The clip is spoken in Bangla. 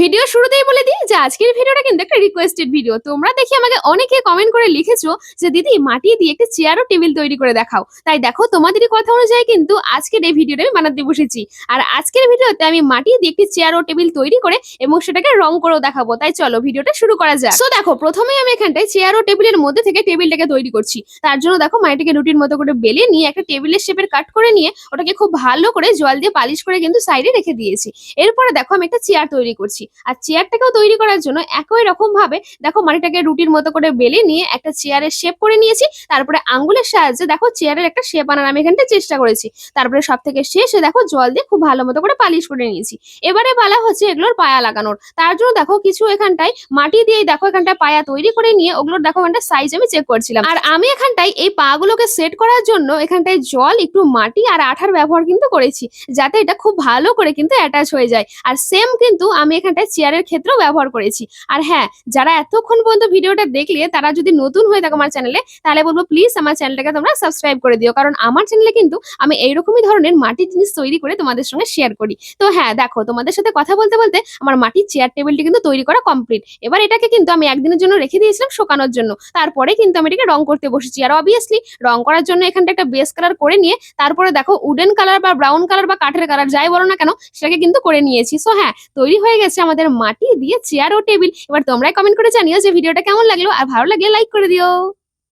ভিডিও শুরুতেই বলে দিই যে আজকের ভিডিওটা কিন্তু একটা রিকোয়েস্টেড ভিডিও তোমরা দেখি আমাকে অনেকে কমেন্ট করে লিখেছো যে, দিদি, মাটি দিয়ে একটা চেয়ার ও টেবিল তৈরি করে দেখাও। তাই দেখো, তোমাদেরই কথা অনুযায়ী কিন্তু আজকের এই ভিডিওটা আমি বানাতে বসেছি। আর আজকের ভিডিওতে আমি মাটি দিয়ে একটি চেয়ার ও টেবিল তৈরি করে এবং সেটাকে রং করেও দেখাবো। তাই চলো, ভিডিওটা শুরু করা যাক। সো দেখো, প্রথমেই আমি এখানটায় চেয়ার ও টেবিলের মধ্যে থেকে টেবিলটাকে তৈরি করছি। তার জন্য দেখো মাটিকে রুটির মতো করে বেলে নিয়ে একটা টেবিলের শেপের কাট করে নিয়ে ওটাকে খুব ভালো করে জল দিয়ে পালিশ করে কিন্তু সাইডে রেখে দিয়েছি। এরপরে দেখো, আমি একটা চেয়ার তৈরি করছি। আর চেয়ারটাকেও তৈরি করার জন্য একই রকম ভাবে দেখো মাটিটাকে রুটির মতো করে বেলে নিয়ে একটা চেয়ারের শেপ করে নিয়েছি। তারপরে আঙ্গুলের সাহায্যে দেখো চেয়ারের একটা শেপ আনার আমি এখানটা চেষ্টা করেছি। তারপরে সব থেকে শেষে দেখো জল দিয়ে খুব ভালো মতো করে পালিশ করে নিয়েছি। এবারে পালা হচ্ছে এগুলোর পায়া লাগানোর। তার জন্য দেখো কিছু এখানটায় মাটি দিয়ে দেখো এখানটায় পায়া তৈরি করে নিয়ে ওগুলোর দেখো এখানটা সাইজ আমি চেক করছিলাম। আর আমি এখানটায় এই পাগুলোকে সেট করার জন্য এখানটায় জল, একটু মাটি আর আঠার ব্যবহার কিন্তু করেছি। যাতে এটা খুব ভালো করে কিন্তু অ্যাটাচ হয়ে যায়। আর সেম কিন্তু আমি এখানটায় চেয়ারের ক্ষেত্রেও ব্যবহার করেছি। আর হ্যাঁ যারা এতক্ষণ পর্যন্ত ভিডিওটা দেখলে, তারা যদি নতুন হয়ে থাকো আমার চ্যানেলে তাহলে বলব প্লিজ আমার চ্যানেলটাকে তোমরা সাবস্ক্রাইব করে দিও। কারণ আমার চ্যানেলে কিন্তু আমি এইরকমই ধরনের মাটির জিনিস তৈরি করে তোমাদের সঙ্গে শেয়ার করি। তো হ্যাঁ দেখো, তোমাদের সাথে কথা বলতে বলতে আমার মাটির চেয়ার টেবিলটি কিন্তু তৈরি করা কমপ্লিট এবার এটাকে কিন্তু আমি একদিনের জন্য রেখে দিয়েছিলাম শোকানোর জন্য। তারপরে কিন্তু আমি এটাকে রং করতে বসেছি। আর অবভিয়াসলি রং করার জন্য এখানটা একটা বেস কালার করে নিয়ে, তারপরে দেখো উডেন কালার বা ব্রাউন কালার বা কাঠের কালার যাই বলো না কেন, সেটাকে কিন্তু করে নিয়েছি। সো হ্যাঁ তৈরি হয়ে গেছে আমাদের মাটি দিয়ে চেয়ার ও টেবিল এবার তোমরাই কমেন্ট করে জানিও যে ভিডিওটা কেমন লাগল। আর ভালো লাগলে লাইক করে দিও।